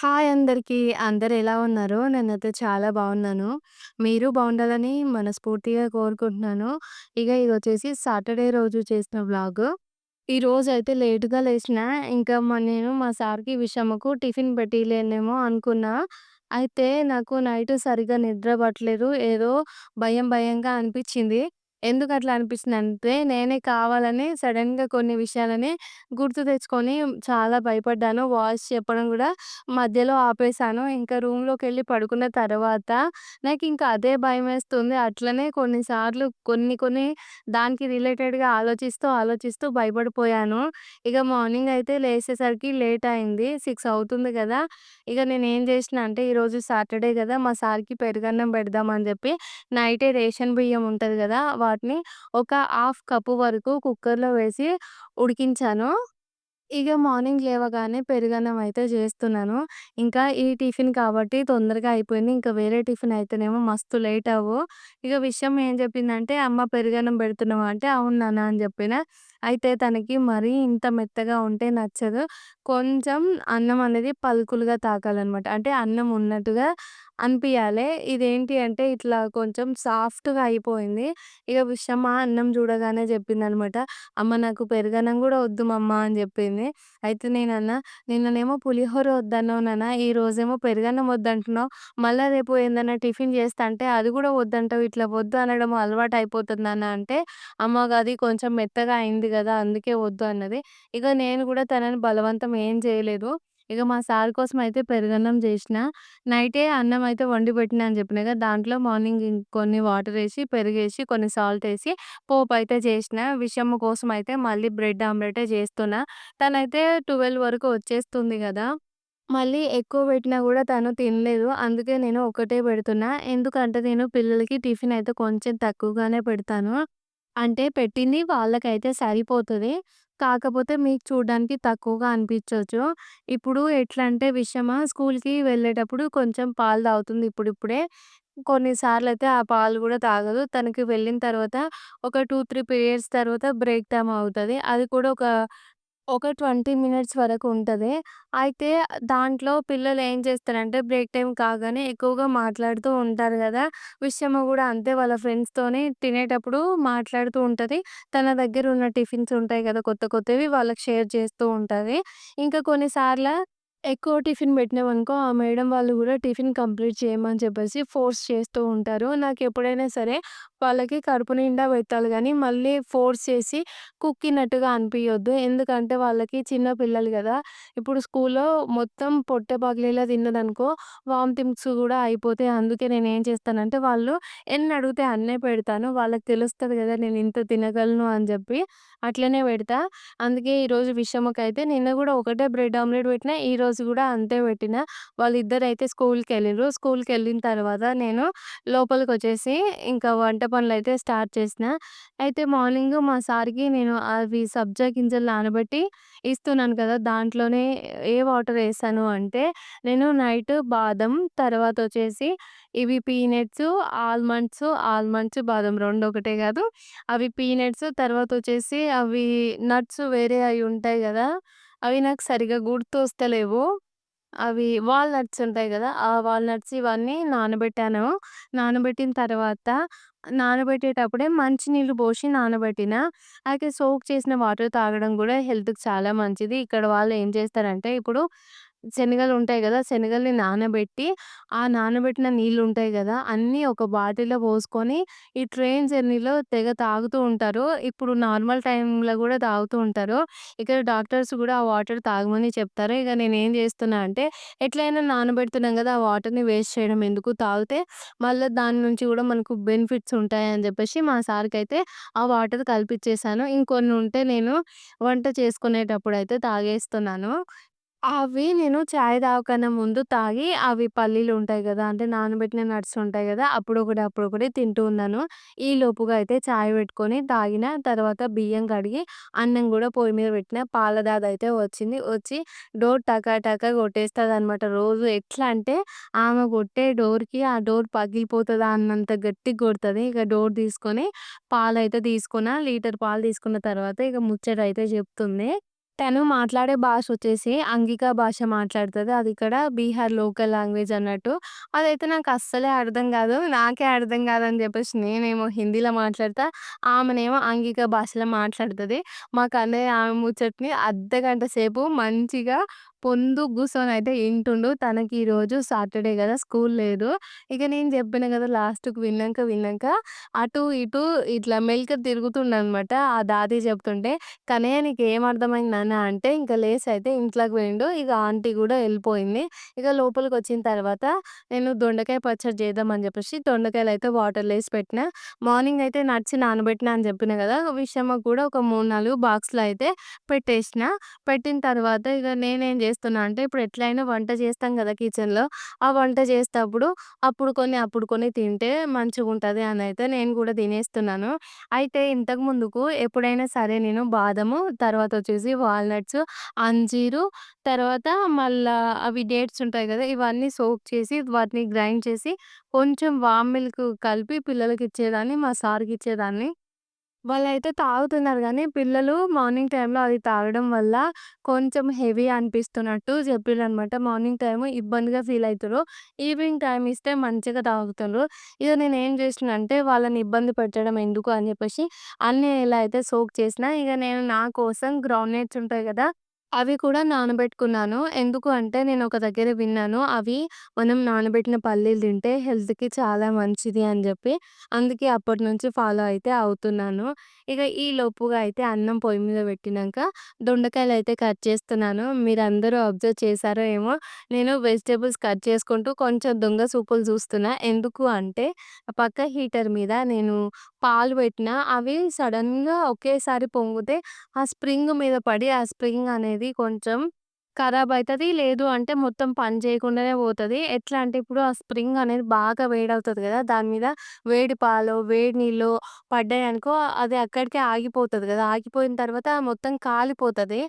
Hi అందరికీ. అందరు ఎలా ఉన్నారు? నేనైతే చాలా బాగున్నాను. మీరు బాగుండాలని మనస్ఫూర్తిగా కోరుకుంటున్నాను. ఇగ ఇదొచ్చేసి సాటర్‌డే రోజు చేసిన వ్లాగు. ఈరోజైతే లేట్‌గా లేసినా. ఇంకా మ నేను మా సార్‌కి విషమకు టిఫిన్ పెట్టియలేనేమో అనుకున్నా. అయితే నాకు నైట్ సరిగ్గా నిద్ర పట్టలేదు. ఏదో భయం భయంగా అనిపించింది అనిపిచ్చింది. ఎందుకట్లా అనిపిచ్చిందంటే నేనే కావాలని సడెన్‌గా కొన్ని విషయాలని గుర్తు తెచ్చుకొని చాలా భయపడ్డాను. వాయిస్ చెప్పడం గూడా మధ్యలో ఆపేసాను. ఇంకా రూమ్‌లోకెళ్ళి పడుకున్న తర్వాత నాకింకా అదే భయమేస్తుంది. అట్లనే కొన్ని సార్లు కొన్ని కొన్ని దానికి రిలేటెడ్‌గా ఆలోచిస్తూ, ఆలోచిస్తూ భయపడిపోయాను. ఇక మార్నింగ్ అయితే లేసేసరికి లేట్ అయింది. 6 అవుతుంది కదా ఇక నేను నేనేం చేసినా అంటే ఈరోజు సాటర్‌డే కదా మా సార్‌కి పెరుగన్నం పెడదామని చెప్పి నైటే రేషన్ బియ్యం ఉంటది కదా వాటిని ఒక హాఫ్ కప్పు వరకు కుక్కర్‌లో వేసి ఉడికించాను. ఇక మార్నింగ్ లేవగానే పెరుగన్నం అయితే చేస్తున్నాను ఇంకా ఈ టిఫిన్ కాబట్టి తొందరగా అయిపోయింది. ఇంకా వేరే టిఫిన్ అయితేనేమో మస్తు లేట్ అవ్వు. ఇక విషయం ఏం చెప్పిందంటే "అమ్మ పెరుగన్నం పెడుతున్నావా అంటే, "అవును నాన్న" అని చెప్పిన అయితే తనకి మరీ ఇంత మెత్తగా ఉంటే నచ్చదు. కొంచెం అన్నం అనేది పలుకులుగా తాకాలనమాట. అంటే అన్నం ఉన్నట్టుగా అనిపియాలే. ఇదేంటి అంటే ఇట్లా కొంచెం సాఫ్ట్‌గా అయిపోయింది. ఇక విషమ అన్నం చూడగానే చెప్పింది అనమాట "అమ్మ నాకు పెరుగన్నం కూడా వద్దు మమ్మ" అని చెప్పింది అయితే నేనన్నా, "నిన్ననేమో పులిహోర వద్దన్నావు నాన్న. ఈరోజేమో పెరుగన్నం వద్దంటున్నావు మళ్ళా రేపు ఏందన్నా టిఫిన్ చేస్తా అంటే అది కూడా వద్దంటావు ఇట్లా వద్దు అనడం అలవాటు అయిపోతుంది నాన్న" అంటే, "అమ్మ గది కొంచెం మెత్తగా అయింది కదా అందుకే వద్దు అన్నది. ఇక నేను కూడా తనని బలవంతం ఏం చేయలేదు ఇక మా సార్ కోసం అయితే పెరుగన్నం జేసినా. నైటే అన్నం అయితే వండి పెట్టినా అని చెప్పిన దాంట్లో మార్నింగ్ ఇంకొన్ని వాటరేసి, పెరుగేసి, కొన్ని సాల్టేసి పోపయితే చేసిన విషమ్మ కోసం అయితే మళ్ళీ బ్రెడ్ ఆమ్లెటే చేస్తున్నా. తనైతే 12 వరకు వచ్చేస్తుంది కదా మళ్ళీ ఎక్కువ పెట్టినా కూడా తను తినలేదు. అందుకే నేను ఒకటే పెడుతున్నా. ఎందుకంటే నేను పిల్లలకి టిఫిన్ అయితే కొంచెం తక్కువగానే పెడతాను. అంటే పెట్టింది వాళ్ళకైతే సరిపోతది. కాకపోతే మీకు చూడ్డానికి తక్కువగా అనిపించవచ్చు ఇప్పుడు ఎట్లంటే విషయమా స్కూల్‌కి వెళ్ళేటప్పుడు కొంచెం పాలు తాగుతుంది ఇప్పుడిప్పుడే. కొన్ని సార్లయితే ఆ పాలు కూడా తాగదు. తనకి వెళ్ళిన తర్వాత ఒక 2, 3 పీరియడ్స్ తర్వాత బ్రేక్ టైమ్ అవుతది. అది కూడా ఒక, ఒక 20 మినిట్స్ వరకు ఉంటది. అయితే దాంట్లో పిల్లలు ఏం చేస్తారంటే బ్రేక్ టైం కాగానే ఎక్కువగా మాట్లాడుతూ ఉంటారు కదా! విషమ కూడా అంతే వాళ్ళ ఫ్రెండ్స్‌తోని తినేటప్పుడు మాట్లాడుతూ ఉంటుంది. తన దగ్గర ఉన్న టిఫిన్స్ ఉంటాయి కదా! కొత్త కొత్తవి వాళ్ళకి షేర్ చేస్తూ ఉంటుంది. ఇంకా కొన్నిసార్లు ఎక్కువ టిఫిన్ పెట్టినామనుకో ఆ మేడం వాళ్ళు కూడా టిఫిన్ కంప్లీట్ చేయమని చెప్పేసి ఫోర్స్ చేస్తూ ఉంటారు. నాకు ఎప్పుడైనా సరే వాళ్ళకి కడుపు నిండా పెట్టాలి కానీ మళ్ళీ ఫోర్స్ చేసి కుక్కినట్టుగా అనిపించొద్దు ఎందుకంటే వాళ్ళకి చిన్న పిల్లలు కదా ఇప్పుడు స్కూల్‌లో మొత్తం పొట్ట పగిలేలా తిన్నదనుకో వామిటింగ్స్ కూడా అయిపోతాయి. అందుకే నేను ఏం చేస్తానంటే వాళ్ళు ఎన్ని అడిగితే అన్నే పెడతాను. వాళ్ళకి తెలుస్తుంది కదా నేను ఇంత తినగలను అని చెప్పి అట్లనే పెడతా. అందుకే ఈరోజు విషమకైతే నిన్న కూడా ఒకటే బ్రెడ్ ఆమ్లెట్ పెట్టినా. ఈరోజు కూడా అంతే పెట్టిన. వాళ్ళిద్దరు అయితే స్కూల్కి వెళ్ళినారు స్కూల్కి వెళ్ళిన తర్వాత నేను లోపలికి వచ్చేసి ఇంకా వంట పనులు అయితే స్టార్ట్ చేసిన. అయితే మార్నింగ్ మా సార్‌కి నేను అవి సబ్జా గింజలు నానబెట్టి ఇస్తున్నాను కదా! దాంట్లోనే ఏ వాటర్ వేసాను అంటే నేను నైట్ బాదం తర్వాత వచ్చేసి ఇవి పీనట్స్, ఆల్మండ్స్, ఆల్మండ్స్, బాదం రెండు ఒకటే కాదు. అవి పీనట్స్ తర్వాత వచ్చేసి అవి నట్స్ వేరే అవి ఉంటాయి కదా! అవి నాకు సరిగ్గా గుర్తొస్తలేవు. అవి వాల్‌నట్స్ ఉంటాయి గదా! ఆ వాల్‌నట్స్ ఇవన్నీ నానబెట్టాను. నానబెట్టిన తర్వాత నానబెట్టేటప్పుడే మంచినీళ్ళు పోసి నానబెట్టిన అయితే సోక్ చేసిన వాటర్ తాగడం గూడా హెల్త్‌కి చాలా మంచిది. ఇక్కడ వాళ్ళు ఏం చేస్తారంటే ఇప్పుడు శనగలు ఉంటాయి గదా! శనగల్ని నానబెట్టి ఆ నానబెట్టిన నీళ్ళు ఉంటాయి గదా! అన్నీ ఒక బాటిల్‌లో పోసుకొని ఈ ట్రైన్ జర్నీలో తెగ తాగుతూ ఉంటారు. ఇప్పుడు నార్మల్ టైమ్‌లో గూడా తాగుతూ ఉంటారు. ఇక్కడ డాక్టర్స్ గూడా ఆ వాటర్ తాగమని చెప్తారు. ఇగ నేనేం చేస్తున్నా అంటే ఎట్లైనా నానబెడుతున్నాం గదా! ఆ వాటర్‌ని వేస్ట్ చేయడం ఎందుకు తాగితే మళ్ళా దాని నుంచి గూడా మనకు బెనిఫిట్స్ ఉంటాయని జెప్పేసి మా సార్‌కైతే ఆ వాటర్ కలిపిచ్చేసాను. ఇంకొన్ని ఉంటే నేను వంట చేసుకునేటప్పుడైతే తాగేస్తున్నాను. అవి నేను చాయ్ తాగకన్నా ముందు తాగి అవి పల్లీలు ఉంటాయి గదా! అంటే నానబెట్టిన నట్స్ ఉంటాయి గదా! అప్పుడొకటి, అప్పుడొకటి తింటూ ఉన్నాను. ఈ లోపుగా అయితే చాయ్ పెట్టుకొని తాగిన. తర్వాత బియ్యం కడిగి అన్నం గూడా పొయ్యి మీద పెట్టిన. పాల దాదయితే వచ్చింది. వచ్చి డోర్ టక టక కొట్టేస్తదనమాట రోజు. ఎట్లా అంటే ఆమె కొట్టే డోర్‌కి ఆ డోర్ పగిలిపోతదా అన్నంత గట్టిగా కొడతది. ఇక డోర్ తీసుకొని పాలైతే తీసుకున్న లీటర్ పాలు తీసుకున్న తర్వాత ఇక ముచ్చటైతే చెప్తుంది. తను మాట్లాడే భాష వచ్చేసి అంగికా భాష మాట్లాడుతది. అది ఇక్కడ బీహార్ లోకల్ లాంగ్వేజ్ అన్నట్టు. అదైతే నాకు అస్సలే అర్థం కాదు నాకే అర్థం కాదని చెప్పేసి నేనేమో హిందీలో మాట్లాడతా. ఆమెనేమో అంగిక భాషలో మాట్లాడుతది. మాకు అన్నయ్య ఆమె ముచ్చటని అర్ధగంట సేపు మంచిగా పొందు గూసోనయితే ఇంటుండు. తనకి ఈరోజు సాటర్‌డే కదా స్కూల్ లేదు. ఇక నేను చెప్పిన కదా లాస్ట్‌కి విన్నాక విన్నాక అటు ఇటు ఇట్లా మెలికలు తిరుగుతుండనమాట. ఆ దాది చెప్తుంటే, కానీ నీకు అర్థమైంది నాన్న" అంటే ఇంక అయితే ఇంట్లోకి వెళ్ళిండు ఇక ఆంటీ కూడా వెళ్ళిపోయింది ఇక లోపలికి వచ్చిన తర్వాత నేను దొండకాయ పచ్చడి చేద్దామని దొండకాయలు అయితే వాటర్ లేసి పెట్టిన మార్నింగ్ అయితే నడిచి నానబెట్టినా అని చెప్పిన కదా విషయమ్మ కూడా ఒక 3, 4 బాక్స్‌లో అయితే పెట్టేసిన పెట్టిన తర్వాత ఇక నేనేం చేస్తున్నా అంటే ఇప్పుడు ఎట్లయినా వంట చేస్తాం కదా కిచెన్‌లో. ఆ వంట చేసేటప్పుడు అప్పుడు కొన్ని, అప్పుడు కొన్ని తింటే మంచిగా ఉంటుంది అని అయితే నేను కూడా తినేస్తున్నాను. అయితే ఇంతకు ముందుకు ఎప్పుడైనా సరే నేను బాదము, తర్వాత వచ్చేసి వాల్‌నట్స్, అంజీరు, తర్వాత మళ్ళా అవి డేట్స్ ఉంటాయి కదా ఇవన్నీ సోక్ చేసి వాటిని గ్రైండ్ చేసి కొంచెం వామ్ మిల్క్ కలిపి పిల్లలకి ఇచ్చేదాన్ని మా సార్కి ఇచ్చేదాన్ని వాళ్ళైతే తాగుతున్నారు కానీ పిల్లలు మార్నింగ్ టైంలో అది తాగడం వల్ల కొంచెం హెవీ అనిపిస్తున్నట్టు జెప్పిర్రనమాట. మార్నింగ్ టైము ఇబ్బందిగా ఫీల్ అవుతారు ఈవినింగ్ టైం ఇస్తే మంచిగా తాగుతారు ఇక నేను ఏం చేసిన అంటే వాళ్ళని ఇబ్బంది పెట్టడం ఎందుకు అని చెప్పేసి అన్నీ ఇలా అయితే సోక్ చేసినా. ఇక నేను నా కోసం గ్రౌండ్ నట్స్ ఉంటాయి కదా అవి కూడా నానబెట్టుకున్నాను. ఎందుకు అంటే నేను ఒక దగ్గర విన్నాను. అవి మనం నానబెట్టిన పల్లీలు తింటే హెల్త్‌కి చాలా మంచిది అని జెప్పి. అందుకే అప్పటినుంచి ఫాలో అయితే అవుతున్నాను. ఇక ఈ లోపుగా అయితే అన్నం పొయ్యి మీద పెట్టినంక దొండకాయలయితే కట్ చేస్తున్నాను. మీరందరూ అబ్జర్వ్ చేశారో ఏమో నేను వెజిటబుల్స్ కట్ చేసుకుంటూ కొంచెం దొంగ చూపులు చూస్తున్నా. ఎందుకు అంటే పక్క హీటర్ మీద నేను పాలు పెట్టినా అవి సడెన్‌గా ఒకేసారి పొంగితే ఆ స్ప్రింగ్ మీద పడి ఆ స్ప్రింగ్ అనేది కొంచెం ఖరాబ్ అవుతుంది లేదు అంటే మొత్తం పని చేయకుండానే పోతుంది. ఎట్లా అంటే ఇప్పుడు ఆ స్ప్రింగ్ అనేది బాగా వేడి అవుతుంది కదా! దాని మీద వేడి పాలు వేడి నీళ్ళు పడ్డాయి అనుకో అది అక్కడికే ఆగిపోతుంది కదా! ఆగిపోయిన తర్వాత మొత్తం కాలిపోతుంది.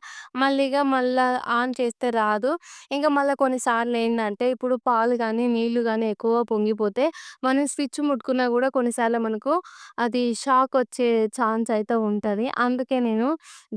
మళ్ళీ ఇక మళ్ళా ఆన్ చేస్తే రాదు. ఇంకా మళ్ళీ కొన్నిసార్లు ఏంటంటే ఇప్పుడు పాలు కానీ నీళ్ళు కానీ ఎక్కువ పొంగిపోతే మనం స్విచ్ ముట్టుకున్నా కూడా కొన్నిసార్లు మనకు అది షాక్ వచ్చే ఛాన్స్ అయితే ఉంటుంది. అందుకే నేను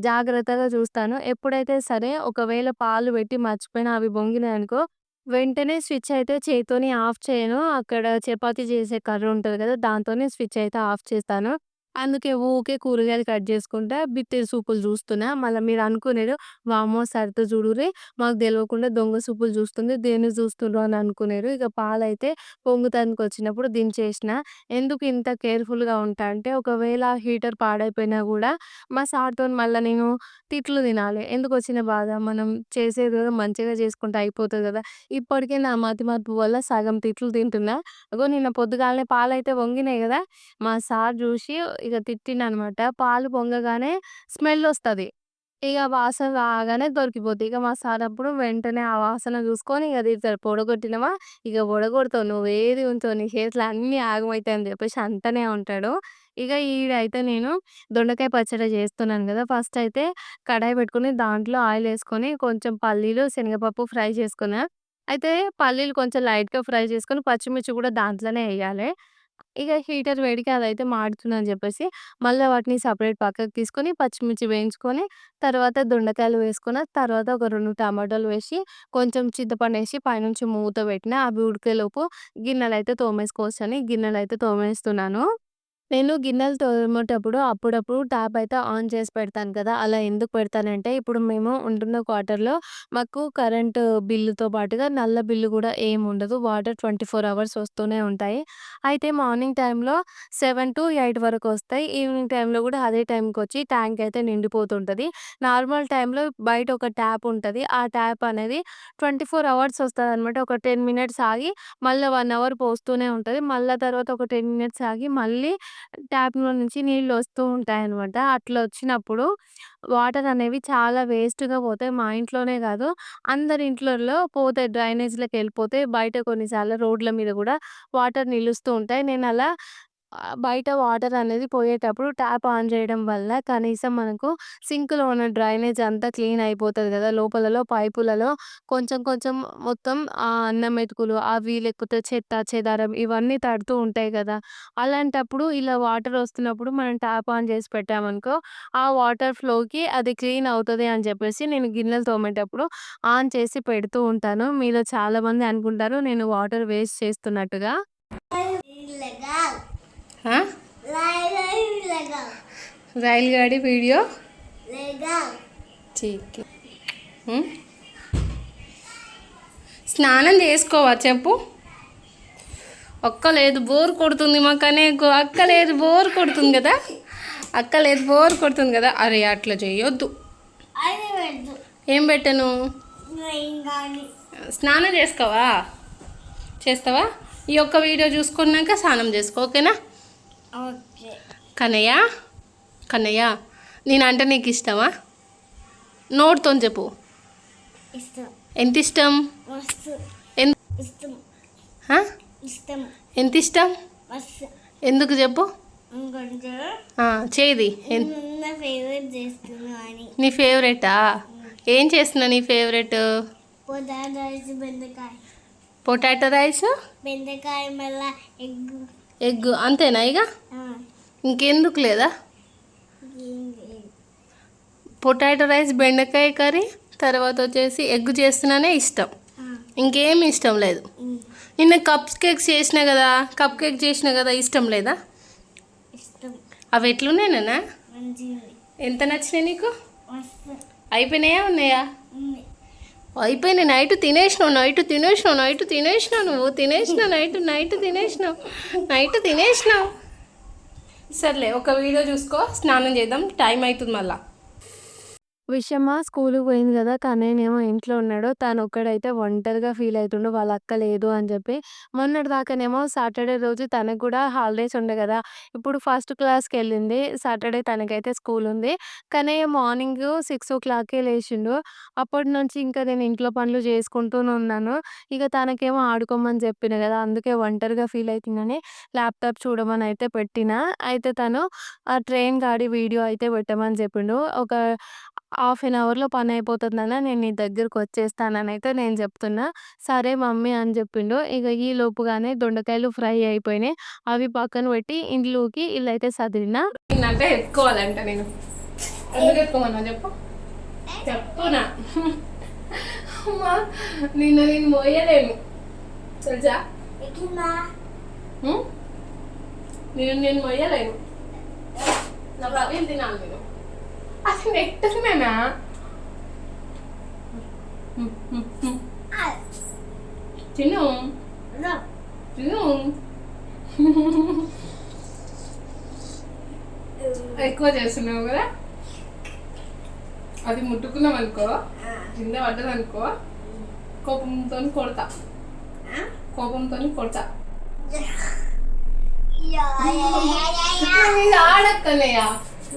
జాగ్రత్తగా చూస్తాను. ఎప్పుడైతే సరే ఒకవేళ పాలు పెట్టి మర్చిపోయినా అవి పొంగినాయనుకో వెంటనే స్విచ్ అయితే చేత్తోని ఆఫ్ చేయను. అక్కడ చపాతి చేసే కర్ర ఉంటది కదా దాంతోనే స్విచ్ అయితే ఆఫ్ చేస్తాను. అందుకే ఊకే కూరగాయలు కట్ చేసుకుంటా బిత్తిరి సూపులు చూస్తున్నా. మీరు అనుకునేరు వామ్మో! సరిత చూడురే మాకు తెలవకుండా దొంగ సూపులు చూస్తుంది. దేన్ని చూస్తుండ్రు అని అనుకునేరు. ఇక పాలైతే పొంగుతానికొచ్చినప్పుడు దించేసిన ఎందుకు ఇంత కేర్‌ఫుల్‌గా ఉంటా అంటే ఒకవేళ హీటర్ పాడైపోయినా కూడా మా సార్తో మళ్ళీ నేను తిట్లు తినాలి. ఎందుకు వచ్చిన బాధ మనం చేసేది కదా మంచిగా చేసుకుంటే అయిపోతుంది కదా ఇప్పటికే నా మతి మార్పు వల్ల సగం తిట్లు తింటున్నా. అగో నిన్న పొద్దుగాలనే పాలైతే పొంగినాయి కదా మా సార్ చూసి ఇక తిట్టిండనమాట. పాలు పొంగగానే స్మెల్ వస్తుంది ఇక వాసన రాగానే దొరికిపోతుంది ఇక మా సార్ అప్పుడు వెంటనే ఆ వాసన చూసుకొని ఇక తిడతాడు. "పొడగొట్టినవా? ఇక పొడగొడతావు. నువ్వేది ఉంచావు నీ చేతులు అన్నీ ఆగమవుతాయి అని చెప్పేసి అంటనే ఉంటాడు. ఇక ఈడైతే నేను దొండకాయ పచ్చడి చేస్తున్నాను కదా ఫస్ట్ అయితే కడాయి పెట్టుకొని దాంట్లో ఆయిల్ వేసుకొని కొంచెం పల్లీలు, శనగపప్పు ఫ్రై చేసుకున్నా. అయితే పల్లీలు కొంచెం లైట్‌గా ఫ్రై చేసుకొని పచ్చిమిర్చి కూడా దాంట్లోనే వేయాలి ఇక హీటర్ వేడికి అదైతే మాడుతుందని చెప్పేసి మళ్ళా వాటిని సెపరేట్ పక్కకు తీసుకొని, పచ్చిమిర్చి వేయించుకొని, తర్వాత దొండకాయలు వేసుకున్న, తర్వాత ఒక 2 టమాటాలు వేసి, కొంచెం చింతపండేసి పైనుంచి మూత పెట్టిన అవి ఉడికేలోపు గిన్నెలైతే తోమేసుకోవచ్చని గిన్నెలైతే తోమేస్తున్నాను. నేను గిన్నెలు తోమేటప్పుడు అప్పుడప్పుడు ట్యాప్ అయితే ఆన్ చేసి పెడతాను కదా! అలా ఎందుకు పెడతానంటే, ఇప్పుడు మేము ఉంటున్న క్వార్టర్‌లో మాకు కరెంటు బిల్లుతో పాటుగా నల్ల బిల్లు కూడా ఏం ఉండదు. వాటర్ 24 అవర్స్ వస్తూనే ఉంటాయి. అయితే మార్నింగ్ టైంలో సెవెన్ టు ఎయిట్ వరకు వస్తాయి. ఈవినింగ్ టైంలో కూడా అదే టైంకి వచ్చి ట్యాంక్ అయితే నిండిపోతుంటుంది. నార్మల్ టైంలో బయట ఒక ట్యాప్ ఉంటుంది. ఆ ట్యాప్ అనేది 24 అవర్స్ వస్తుంది అనమాట ఒక 10 మినిట్స్ ఆగి, మళ్ళీ వన్ అవర్ పోస్తూనే ఉంటుంది. మళ్ళా తర్వాత ఒక 10 మినిట్స్ ఆగి, మళ్ళీ ట్యాప్‌లో నుంచి నీళ్ళొస్తూ ఉంటాయనమాట. అట్లా వచ్చినప్పుడు వాటర్ అనేవి చాలా వేస్ట్‌గా పోతాయి. మా ఇంట్లోనే కాదు అందరి ఇంట్లల్లో పోతాయి. డ్రైనేజ్‌లోకెళ్ళిపోతాయి. బయట కొన్నిసార్లు రోడ్ల మీద కూడా వాటర్ నిలుస్తూ ఉంటాయి. నేనలా అలా బయట వాటర్ అనేది పోయేటప్పుడు ట్యాప్ ఆన్ చేయడం వల్ల కనీసం మనకు సింక్‌లో ఉన్న డ్రైనేజ్ అంతా క్లీన్ అయిపోతుంది కదా లోపలలో పైపులలో కొంచెం కొంచెం మొత్తం ఆ అన్నం మెతుకులు అవి లేకపోతే చెత్త, చెదారం ఇవన్నీ తడుతూ ఉంటాయి కదా అలాంటప్పుడు ఇలా వాటర్ వస్తున్నప్పుడు మనం ట్యాప్ ఆన్ చేసి పెట్టామనుకో, ఆ వాటర్ ఫ్లోకి అది క్లీన్ అవుతుంది అని చెప్పేసి నేను గిన్నెలు తోమేటప్పుడు ఆన్ చేసి పెడుతూ ఉంటాను. మీలో చాలామంది అనుకుంటారు నేను వాటర్ వేస్ట్ చేస్తున్నట్టుగా. Legal. ఆ? Legal. Legal. వీడియో? స్నానం చేసుకోవా చెప్పు. అక్క లేదు బోర్ కొడుతుంది మాకనే అక్క లేదు బోర్ కొడుతుంది కదా? అక్క లేదు బోర్ కొడుతుంది కదా? అరే అట్లా చేయొద్దు ఏం పెట్టను? స్నానం చేసుకోవా చేస్తావా? ఈ ఒక్క వీడియో చూసుకున్నాక స్నానం చేసుకో ఓకేనా? కన్నయ్య? కన్నయ్య నేనంటే నీకు ఇష్టమా నోటితో చెప్పు ఎంత ఇష్టం. ఎంత ఇష్టం. ఎందుకు చెప్పు? చేది నీ ఫేవరెటా? ఏం చేస్తున్నా నీ ఫేవరెట్? పొటాటో రైస్ బెండకాయ. Potato rice? బెండకాయ మళ్ళా ఎగ్. ఎగ్ అంతేనా ఇక? ఇంకెందుకు లేదా? పొటాటో రైస్ బెండకాయ కర్రీ తర్వాత వచ్చేసి ఎగ్ చేస్తున్నానే ఇష్టం. ఇంకేం ఇష్టం లేదు. నిన్న కప్ కేక్స్ చేసిన కదా కప్ కేక్ చేసిన కదా ఇష్టం లేదా? అవి ఎట్లున్నాయినా ఎంత నచ్చినాయి నీకు? అయిపోయినాయా ఉన్నాయా. అయిపోయిన నైట్ తినేసినావు నైట్ తినేసినావు నైట్ తినేసినావు నువ్వు. తినేసినావు నైట్ నైట్ తినేసినావు. నైట్ తినేసినావు. సర్లే ఒక వీడియో చూసుకో. స్నానం చేద్దాం. టైం అవుతుంది మళ్ళీ. విషమ స్కూల్‌కి పోయింది కదా కన్నయ్యనేమో ఇంట్లో ఉన్నాడు. తను ఒక్కడైతే ఒంటరిగా ఫీల్ అవుతుండు వాళ్ళ అక్క లేదు అని చెప్పి. మొన్నటి దాకానేమో సాటర్‌డే రోజు తనకు కూడా హాలిడేస్ ఉండే కదా ఇప్పుడు ఫస్ట్ క్లాస్కి వెళ్ళింది సాటర్‌డే తనకైతే స్కూల్ ఉంది. కన్నయ్య మార్నింగు 6:00కే లేచిండు. అప్పటి నుంచి ఇంకా నేను ఇంట్లో పనులు చేసుకుంటూనే ఉన్నాను. ఇక తనకేమో ఆడుకోమని చెప్పిన కదా అందుకే ఒంటరిగా ఫీల్ అవుతుందని ల్యాప్‌టాప్ చూడమని అయితే పెట్టిన అయితే తను ఆ ట్రైన్ గాడి వీడియో అయితే పెట్టమని చెప్పిండు. ఒక హాఫ్ ఎన్ అవర్‌లో పని అయిపోతుంది నాన్న. నేను నీ దగ్గరికి వచ్చేస్తాననైతే నేను చెప్తున్నా. సరే మమ్మీ అని చెప్పిండు. ఇక ఈ లోపుగానే దొండకాయలు ఫ్రై అయిపోయినాయి. అవి పక్కన పెట్టి ఇంట్లోకి ఇల్లైతే సదిరినా. అంటే ఎత్తుకోవాలంట నేను. ఎందుకు ఎత్తుకోమన్నా చెప్పు చెప్పునా అమ్మా నిన్న నేను మోయలేను తెలుసా? నేను నేను మొయ్యలేను నా ప్రవీణ్ తినాలి నేను అసలు నెట్టుకున్నానా తిను. తిను. ఎక్కువ చేస్తున్నావు కదా? అది ముట్టుకున్నాం అనుకో కింద పడ్డది అనుకో కోపంతో కొడతా. కోపంతో కొడతా. ఇది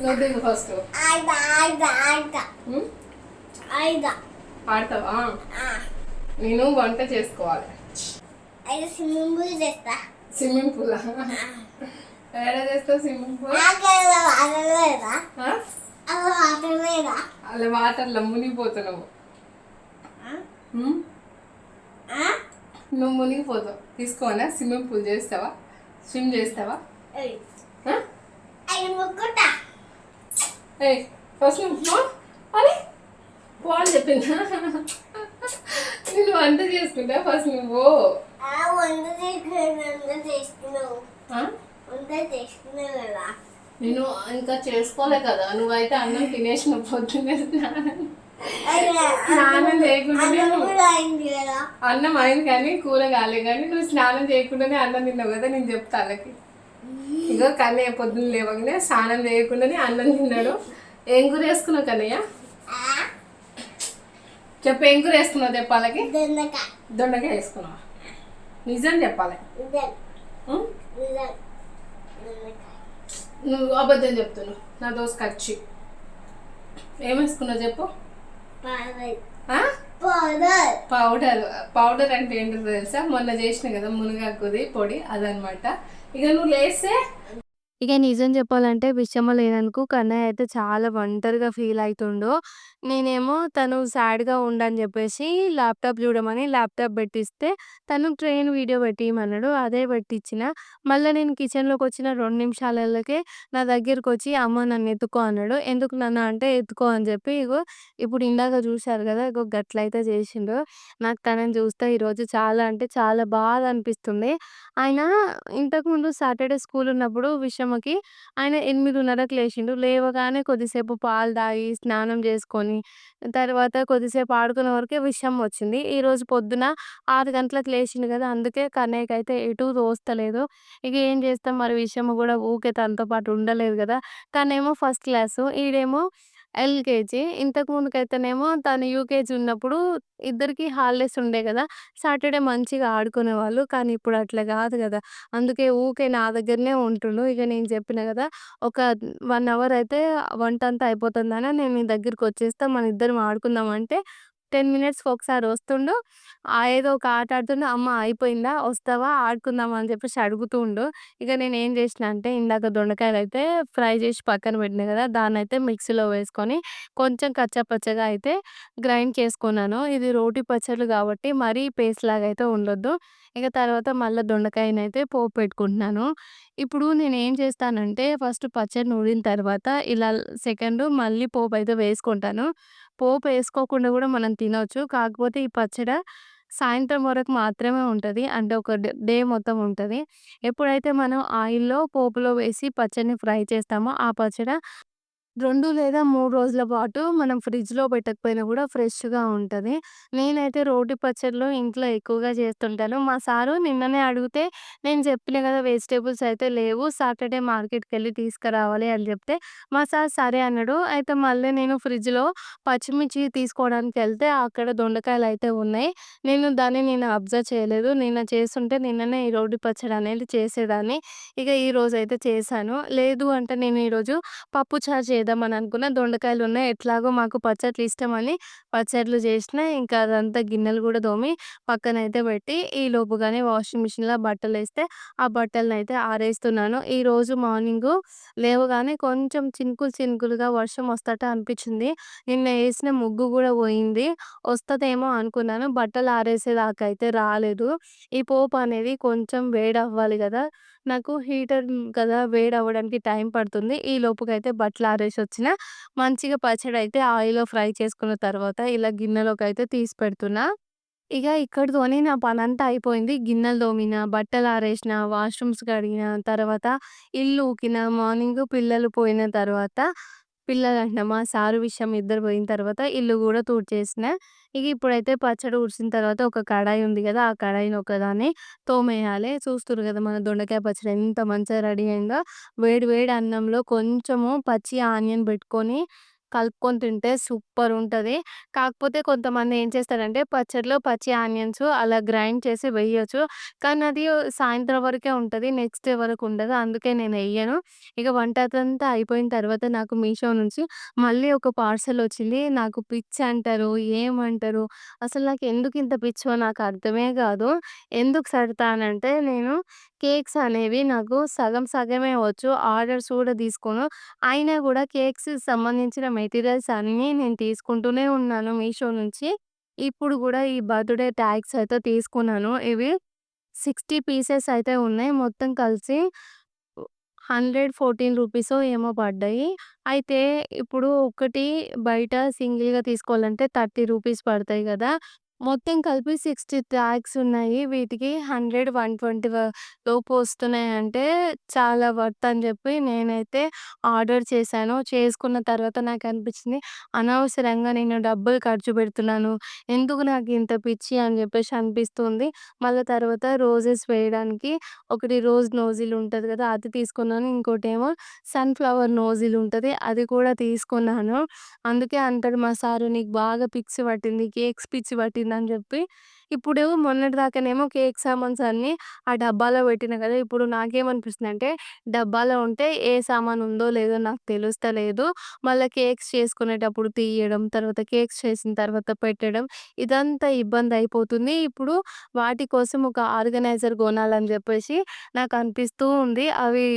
నువ్వు ఫస్ట్ ఆయిదా ఆయిదా ఆడతావా నేను వంట చేసుకోవాలి. అయితే స్విమ్మింగ్ పూల్ చేస్తా. స్విమ్మింగ్ పూల్ ఏడ చేస్తావు స్విమ్మింగ్ పూల్ అలా వాటర్లో మునిగిపోతున్నావు. ఉమ్? నువ్వు మునిగిపోతావు. తీసుకోనా? స్విమ్మింగ్ పూల్ చేస్తావా? స్విమ్ చేస్తావా? ఆ? ఏ ఫస్ట్ నువ్వు అని పో అని చెప్పిందా నేను వంట చేసుకుంటా ఫస్ట్ నువ్వు నేను ఇంకా చేసుకోలే కదా నువ్వైతే అన్నం తినేసిన పొద్దున్నే స్నానం స్నానం చేయకుండానే అన్నం నువ్వు- కూడా అయింది కదా. అన్నం అయింది కానీ కూర కాలే కానీ నువ్వు స్నానం చేయకుండానే అన్నం తిన్నావు కదా నేను చెప్తా వాళ్ళకి. ఇగో కన్నయ్య పొద్దున్న లేవగానే స్నానం చేయకుండానే అన్నం తిన్నాడు. ఏం కూర వేసుకున్నావు కన్నయ్య? చెప్పు ఏం కూర వేసుకున్నావు చెప్పాలకి దొండకాయ వేసుకున్నావా నిజం చెప్పాలి. నువ్వు అబద్ధం చెప్తున్నావు. నా దోశ ఖర్చు ఏం వేసుకున్నావు చెప్పు? Powder powder. పౌడర్ అంటే ఏంటో తెలుసా? మొన్న చేసిన కదా మునగాకుది పొడి అదనమాట. ఇక నువ్వు లేస్తే? ఇక నిజం చెప్పాలంటే విషమ లేననుకు కన్నయ్య అయితే చాలా ఒంటరిగా ఫీల్ అవుతుండో. నేనేమో తను సాడ్‌గా ఉండని చెప్పేసి ల్యాప్‌టాప్ చూడమని ల్యాప్‌టాప్ పెట్టిస్తే తను ట్రైన్ వీడియో పెట్టియమన్నాడు. అదే పెట్టించిన. మళ్ళా నేను కిచెన్‌లోకొచ్చిన 2 నిమిషాలల్లకే నా దగ్గరకొచ్చి అమ్మ నన్ను ఎత్తుకో అన్నాడు. ఎందుకు నాన్న అంటే ఎత్తుకో అని చెప్పి ఇగో ఇప్పుడు ఇందాక చూశారు కదా! ఇగో గట్లయితే చేసిండు. నాకు తనని చూస్తే ఈరోజు చాలా అంటే చాలా బాధ అనిపిస్తుంది. ఆయన ఇంతకుముందు సాటర్‌డే స్కూల్ ఉన్నప్పుడు విషమకి ఆయన 8:30కి లేచిండు. లేవగానే కొద్దిసేపు పాలు తాగి, స్నానం చేసుకొని, తర్వాత కొద్దిసేపు ఆడుకునే వరకే విషయం వచ్చింది. ఈరోజు పొద్దున ఆరు గంటలకు లేచిండు కదా! అందుకే కన్నయ్యకైతే ఎటూ తోస్తలేదు. ఇక ఏం చేస్తాం మరి విషయం కూడా ఊకే తనతో పాటు ఉండలేదు కదా! తనేమో ఫస్ట్ క్లాసు. ఈడేమో ఎల్‌కేజీ. ఇంతకు ముందుకైతేనేమో తను యూకేజీ ఉన్నప్పుడు ఇద్దరికీ హాలిడేస్ ఉండే కదా! సాటర్‌డే మంచిగా ఆడుకునేవాళ్ళు. కానీ ఇప్పుడు అట్లా కాదు కదా! అందుకే ఊకే నా దగ్గరనే ఉంటుండు. ఇక నేను చెప్పిన కదా! ఒక 1 అవర్ అయితే వంటంతా అయిపోతుందనా నేను నీ దగ్గరికొచ్చేస్తా మనిద్దరం ఆడుకుందాం అంటే 10 మినిట్స్‌కి ఒకసారి వస్తుండు. ఆ ఏదో ఒక ఆట ఆడుతుండు. అమ్మ అయిపోయిందా? వస్తావా? ఆడుకుందాం అని చెప్పేసి అడుగుతుండు. ఇక నేను ఏం చేసినా అంటే ఇందాక దొండకాయలు అయితే ఫ్రై చేసి పక్కన పెట్టిన కదా! దాన్నైతే మిక్సీలో వేసుకొని కొంచెం కచ్చపచ్చగా అయితే గ్రైండ్ చేసుకున్నాను. ఇది రోటి పచ్చళ్ళు కాబట్టి మరీ పేస్ట్ లాగా అయితే ఉండొద్దు. ఇక తర్వాత మళ్ళా దొండకాయనైతే పోపు పెట్టుకుంటున్నాను. ఇప్పుడు నేనేం చేస్తానంటే ఫస్ట్ పచ్చడి నూరిన తర్వాత ఇలా సెకండు మళ్ళీ పోపయితే వేసుకుంటాను. పోపు వేసుకోకుండా కూడా మనం తినొచ్చు. కాకపోతే ఈ పచ్చడ సాయంత్రం వరకు మాత్రమే ఉంటది. అంటే ఒక డే డే మొత్తం ఉంటది. ఎప్పుడైతే మనం ఆయిల్‌లో పోపులో వేసి పచ్చడిని ఫ్రై చేస్తామో ఆ పచ్చడ 2 లేదా 3 రోజుల పాటు మనం ఫ్రిడ్జ్‌లో పెట్టకపోయినా కూడా ఫ్రెష్‌గా ఉంటది. నేనైతే రోటి పచ్చడిలు ఇంట్లో ఎక్కువగా చేస్తుంటాను. మా సారు నిన్ననే అడిగితే నేను చెప్పిన కదా! వెజిటబుల్స్ అయితే లేవు. సాటర్‌డే మార్కెట్‌కెళ్ళి తీసుకురావాలి అని చెప్తే మా సార్ సరే అన్నాడు. అయితే మళ్ళీ నేను ఫ్రిడ్జ్‌లో పచ్చిమిర్చి తీసుకోవడానికెళ్తే అక్కడ దొండకాయలయితే ఉన్నాయి. నేను దాన్ని నేను అబ్జర్వ్ చేయలేదు. నిన్న చేస్తుంటే నిన్ననే ఈ రోటి పచ్చడి అనేది చేసేదాన్ని. ఇక ఈరోజైతే చేశాను. లేదు అంటే నేను ఈరోజు పప్పు చారు చేద్దామని అనుకున్నా. దొండకాయలున్నాయి. ఎట్లాగో మాకు పచ్చట్లు ఇష్టమని పచ్చట్లు చేసినా. ఇంకా అదంతా గిన్నెలు కూడా తోమి అయితే పెట్టి ఈ లోపుగానే వాషింగ్ మిషన్‌లో బట్టలు వేస్తే ఆ బట్టలనైతే ఆరేస్తున్నాను. ఈరోజు మార్నింగ్ లేవగానే కొంచెం చినుకులు చినుకులుగా వర్షం వస్తట అనిపించింది. నిన్న వేసిన ముగ్గు కూడా పోయింది. వస్తుందేమో అనుకున్నాను. బట్టలు ఆరేసేదాకా అయితే రాలేదు. ఈ పోపు అనేది కొంచెం వేడి అవ్వాలి కదా! నాకు హీటర్ కదా! వేడి అవ్వడానికి టైం పడుతుంది. ఈ లోపుకైతే బట్టలు ఆరేసి వచ్చిన మంచిగా పచ్చడి అయితే ఆయిల్‌లో ఫ్రై చేసుకున్న తర్వాత ఇలా గిన్నెలోకైతే తీసి పెడుతున్నా. ఇక ఇక్కడితోనే నా పనంతా అయిపోయింది. గిన్నెలు తోమిన, బట్టలు ఆరేసిన, వాష్‌రూమ్స్ కడిగిన, తర్వాత ఇల్లు ఊకిన, మార్నింగ్ పిల్లలు పోయిన తర్వాత పిల్లలంటున్నా మా సారు, విషయం ఇద్దరు పోయిన తర్వాత ఇల్లు కూడా తుడిచేసిన. ఇక ఇప్పుడైతే పచ్చడి ఉడిసిన తర్వాత ఒక కడాయి ఉంది కదా! ఆ కడాయిని ఒకదాన్ని తోమేయాలి. చూస్తుర్రు కదా! మన దొండకాయ పచ్చడి ఎంత మంచిగా రెడీ అయిందో. వేడి వేడి అన్నంలో కొంచెము పచ్చి ఆనియన్ పెట్టుకొని కలుపుకొని తింటే సూపర్ ఉంటుంది కాకపోతే కొంతమంది ఏం చేస్తారంటే పచ్చడిలో పచ్చి ఆనియన్స్ అలా గ్రైండ్ చేసి వేయచ్చు కానీ అది సాయంత్రం వరకే ఉంటది. నెక్స్ట్ డే వరకు ఉండదు. అందుకే నేను వేయను ఇక వంట వంటతంతా అయిపోయిన తర్వాత నాకు మీషో నుంచి మళ్ళీ ఒక పార్సెల్ వచ్చింది. నాకు పిచ్చి అంటారో, ఏమంటారో అసలు నాకు ఎందుకు ఇంత పిచ్చో నాకు అర్థమే కాదు. ఎందుకు సర్దుతానంటే నేను కేక్స్ అనేవి నాకు సగం సగమే వచ్చు. ఆర్డర్స్ కూడా తీసుకోను. అయినా కూడా కేక్స్ సంబంధించిన మెటీరియల్స్ అన్నీ నేను తీసుకుంటూనే ఉన్నాను మీషో నుంచి. ఇప్పుడు కూడా ఈ బర్త్‌డే ట్యాగ్స్ అయితే తీసుకున్నాను. ఇవి 60 పీసెస్ అయితే ఉన్నాయి. మొత్తం కలిసి హండ్రెడ్ ఫోర్టీన్ రూపీస్ ఏమో పడ్డాయి. అయితే ఇప్పుడు ఒకటి బయట సింగిల్‌గా తీసుకోవాలంటే 30 రూపీస్ పడతాయి కదా! మొత్తం కలిపి 60 ట్రాక్స్ ఉన్నాయి. వీటికి 100, 120 వ లోపు వస్తున్నాయంటే చాలా వర్త్ అని చెప్పి నేనైతే ఆర్డర్ చేశాను. చేసుకున్న తర్వాత నాకనిపించింది అనవసరంగా నేను డబ్బులు ఖర్చు పెడుతున్నాను. ఎందుకు నాకు ఇంత పిచ్చి అని చెప్పేసి అనిపిస్తుంది. మళ్ళా తర్వాత రోజెస్ వేయడానికి ఒకటి రోజ్ నోజిల్ ఉంటది కదా! అది తీసుకున్నాను. ఇంకోటేమో సన్‌ఫ్లవర్ నోజిల్ ఉంటది. అది కూడా తీసుకున్నాను. అందుకే అంటాడు మా సారు "నీకు బాగా పిచ్చి పట్టింది. కేక్స్ పిచ్చి పట్టింది" వచ్చిందని చెప్పి ఇప్పుడు మొన్నటి దాకానేమో కేక్ సామాన్స్ అన్నీ ఆ డబ్బాలో పెట్టినా కదా! ఇప్పుడు నాకేమనిపిస్తుందంటే డబ్బాలో ఉంటే ఏ సామాను ఉందో లేదో నాకు తెలుస్తలేదు. మళ్ళీ కేక్స్ చేసుకునేటప్పుడు తీయడం, తర్వాత కేక్స్ చేసిన తర్వాత పెట్టడం ఇదంతా ఇబ్బంది అయిపోతుంది. ఇప్పుడు వాటి కోసం ఒక ఆర్గనైజర్ కొనాలని చెప్పేసి నాకు అనిపిస్తూ ఉంది. అవి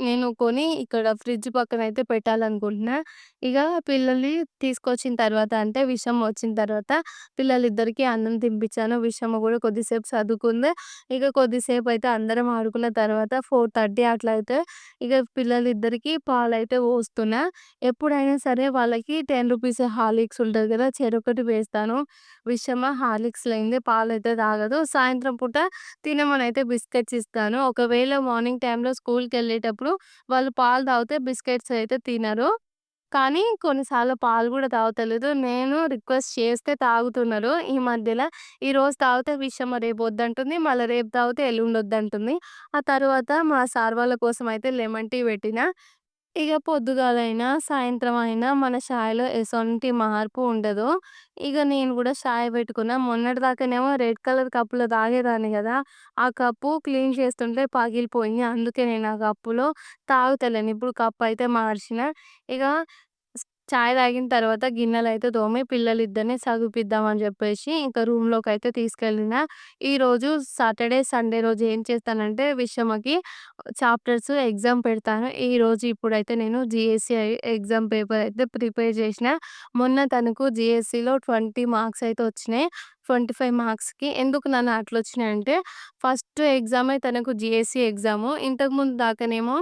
నేను కొని ఇక్కడ ఫ్రిడ్జ్ పక్కనైతే పెట్టాలనుకుంటున్నా. ఇక పిల్లల్ని తీసుకొచ్చిన తర్వాత అంటే విషమ వచ్చిన తర్వాత పిల్లలిద్దరికీ అన్నం తినిపించాను. విషమ కూడా కొద్దిసేపు చదువుకుంది. ఇక కొద్దిసేపు అయితే అందరం ఆడుకున్న తర్వాత 4:30 అట్లా అయితే ఇక పిల్లలిద్దరికీ పాలైతే పోస్తున్నా. ఎప్పుడైనా సరే వాళ్ళకి టెన్ రూపీస్ హార్లిక్స్ ఉంటుంది కదా! చెరొకటి వేస్తాను. విషమ హార్లిక్స్ లేనిదే పాలైతే తాగదు. సాయంత్రం పూట తినమనైతే బిస్కెట్స్ ఇస్తాను. ఒకవేళ మార్నింగ్ టైంలో స్కూల్కి వెళ్ళేటప్పుడు ఉన్నప్పుడు వాళ్ళు పాలు తాగితే బిస్కెట్స్ అయితే తినరు. కానీ కొన్నిసార్లు పాలు కూడా తాగుతలేదు. నేను రిక్వెస్ట్ చేస్తే తాగుతున్నారు ఈ మధ్యలో ఈరోజు తాగితే విషయం రేపు వద్దంటుంది. మళ్ళీ రేపు తాగితే ఎల్లుండి వద్దంటుంది. ఆ తర్వాత మా సార్ వాళ్ళ కోసం అయితే లెమన్ టీ పెట్టిన ఇక పొద్దుగాలైనా, సాయంత్రం అయినా మన చాయ్‌లో ఎసొంటి మార్పు ఉండదు. ఇక నేను కూడా చాయ్ పెట్టుకున్నా. మొన్నటిదాకానేమో రెడ్ కలర్ కప్పులో తాగేదాన్ని కదా! ఆ కప్పు క్లీన్ చేస్తుంటే పగిలిపోయింది. అందుకే నేను ఆ కప్పులో తాగుతలేను. ఇప్పుడు కప్ అయితే మార్చిన. ఇక చాయ్ తాగిన తర్వాత గిన్నెలు అయితే తోమి పిల్లలిద్దరిని చదివిపిద్దామని చెప్పేసి ఇంకా అయితే తీసుకెళ్ళిన. ఈరోజు సాటర్‌డే, సండే రోజు ఏం చేస్తానంటే విశ్వమకి చాప్టర్స్ ఎగ్జామ్ పెడతాను. ఈరోజు ఇప్పుడైతే నేను జిఎస్సి ఎగ్జామ్ పేపర్ అయితే ప్రిపేర్ చేసిన. మొన్న తనకు జిఎస్సిలో ట్వంటీ మార్క్స్ అయితే వచ్చినాయి. 25 మార్క్స్‌కి ఎందుకు నన్ను అట్లా వచ్చినాయంటే ఫస్ట్ ఎగ్జామే తనకు జిఎస్సి ఎగ్జాము. ఇంతకుముందు దాకానేమో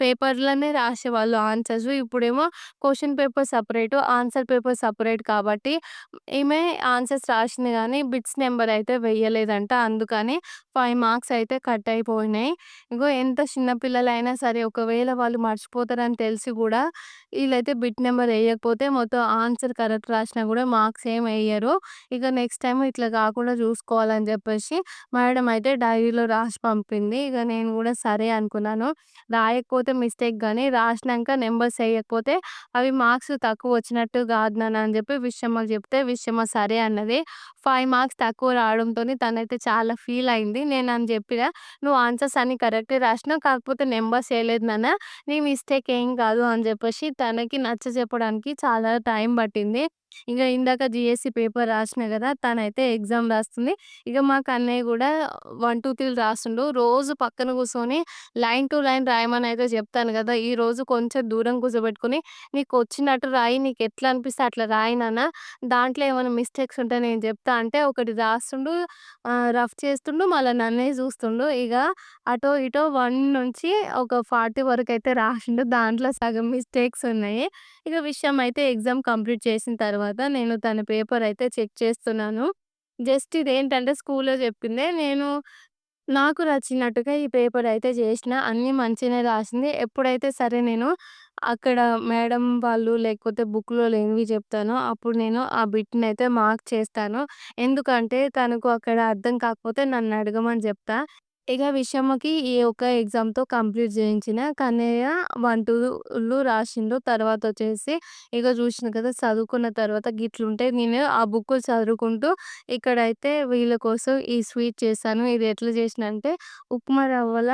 పేపర్‌లోనే రాసేవాళ్ళు ఆన్సర్స్. ఇప్పుడేమో question paper separate answer paper separate కాబట్టి ఈమె ఆన్సర్స్ రాసింది కానీ బిట్స్ నెంబర్ అయితే వెయ్యలేదంట. అందుకని ఫైవ్ మార్క్స్ అయితే కట్ అయిపోయినాయి. ఇంకో ఎంత చిన్న పిల్లలైనా సరే ఒకవేళ వాళ్ళు మర్చిపోతారని తెలిసి కూడా వీళ్ళైతే బిట్ నెంబర్ వేయకపోతే మొత్తం ఆన్సర్ కరెక్ట్ రాసినా కూడా మార్క్స్ ఏమి వేయరు ఇక నెక్స్ట్ టైం ఇట్లా కాకుండా చూసుకోవాలని చెప్పేసి మేడం అయితే డైరీలో రాసి పంపింది. ఇక నేను కూడా సరే అనుకున్నాను. రాయకపోతే మిస్టేక్ కానీ రాసినాక నెంబర్స్ వేయకపోతే అవి మార్క్స్ తక్కువ వచ్చినట్టు కాదు నాన్న అని చెప్పి విషమకి చెప్తే విశ్వమ్మ సరే అన్నది. ఫైవ్ మార్క్స్ తక్కువ రావడంతో తనైతే చాలా ఫీల్ అయింది. నేను అని చెప్పిన, "నువ్వు ఆన్సర్స్ అన్ని కరెక్టే రాసినావు. కాకపోతే నెంబర్స్ వేయలేదు నాన్న. నీ మిస్టేక్ ఏం కాదు" అని చెప్పేసి తనకి నచ్చ చెప్పడానికి చాలా టైం పట్టింది. ఇంక ఇందాక జీఎస్‌సీ పేపర్ రాసినా కదా! తనైతే ఎగ్జామ్ రాస్తుంది. ఇక మా కన్నయ్య కూడా 1, 2, 3 రాస్తుండు. రోజు పక్కన కూర్చొని లైన్ టు లైన్ రాయమని అయితే చెప్తాను కదా! ఈ రోజు కొంచెం దూరం కూర్చోబెట్టుకొని నీకొచ్చినట్టు రాయి. నీకు ఎట్లా అనిపిస్తే అట్లా రాయి నాన్న. దాంట్లో ఏమైనా మిస్టేక్స్ ఉంటే నేను చెప్తా అంటే ఒకటి రాస్తుండు. రఫ్ చేస్తుండు. మళ్ళీ నన్నే చూస్తుండు. ఇక అటో ఇటో వన్ నుంచి ఒక ఫార్టీ వరకు అయితే రాసిండు. దాంట్లో సగం మిస్టేక్స్ ఉన్నాయి. ఇక విషయం అయితే ఎగ్జామ్ కంప్లీట్ చేసిన తర్వాత నేను తన పేపర్ అయితే చెక్ చేస్తున్నాను. జస్ట్ ఇదేంటంటే స్కూల్‌లో చెప్పిందే. నేను నాకు నచ్చినట్టుగా ఈ పేపర్ అయితే చేసిన. అన్నీ మంచిగానే రాసింది. ఎప్పుడైతే సరే నేను అక్కడ మేడం వాళ్ళు లేకపోతే బుక్‌లో లేనివి చెప్తానో అప్పుడు నేను ఆ బిట్‌నైతే మార్క్ చేస్తాను. ఎందుకంటే తనకు అక్కడ అర్థం కాకపోతే నన్ను అడగమని చెప్తా. ఇక విషమకి ఈ ఒక్క ఎగ్జామ్‌తో కంప్లీట్ చేయించిన. కన్నయ్య 1, 2లు రాసిండు. తర్వాత వచ్చేసి ఇక చూషిర్రు కదా! చదువుకున్న తర్వాత గిట్లుంటాయి. నేను ఆ బుక్ చదువుకుంటూ ఇక్కడైతే వీళ్ళ కోసం ఈ స్వీట్ చేశాను. ఇది ఎట్లా చేసినా అంటే ఉప్మా రవ్వల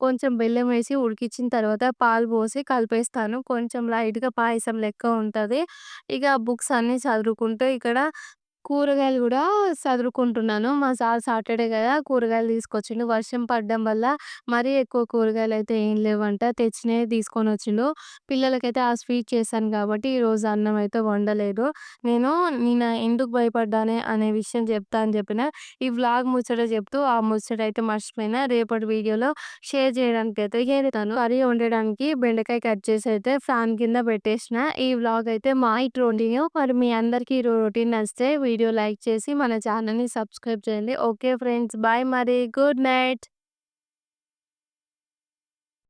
కొంచెం బెల్లం వేసి ఉడికించిన తర్వాత పాలు పోసి కలిపేస్తాను. కొంచెం లైట్‌గా పాయసం లెక్క ఉంటది. ఆ బుక్స్ అన్నీ చదువుకుంటూ ఇక్కడ కూరగాయలు కూడా సదురుకుంటున్నాను. మా సార్ సాటర్‌డే కదా! కూరగాయలు తీసుకొచ్చిండు. వర్షం పడడం వల్ల మరీ ఎక్కువ కూరగాయలు అయితే ఏం లేవంట. తెచ్చినయే తీసుకొనొచ్చిండు. పిల్లలకైతే ఆ స్వీట్ చేశాను కాబట్టి ఈరోజు అన్నం అయితే వండలేదు. నేను నిన్న ఎందుకు భయపడ్డానే అనే విషయం చెప్తా అని చెప్పిన. ఈ వ్లాగ్ ముచ్చట చెప్తూ ఆ ముచ్చట అయితే మర్చిపోయిన రేపటి వీడియోలో షేర్ చేయడానికి అయితే చేరుతాను. కర్రీ వండడానికి బెండకాయ కట్ చేసి అయితే ఫ్యాన్ కింద పెట్టేసిన. ఈ వ్లాగ్ అయితే మా నైట్ రొటీన్ మరి మీ అందరికీ ఈ రొటీన్ నచ్చితే వీడియో లైక్ చేసి మన ఛానల్ని సబ్స్క్రైబ్ చేయండి. Okay friends. బాయ్ మరి. Good night.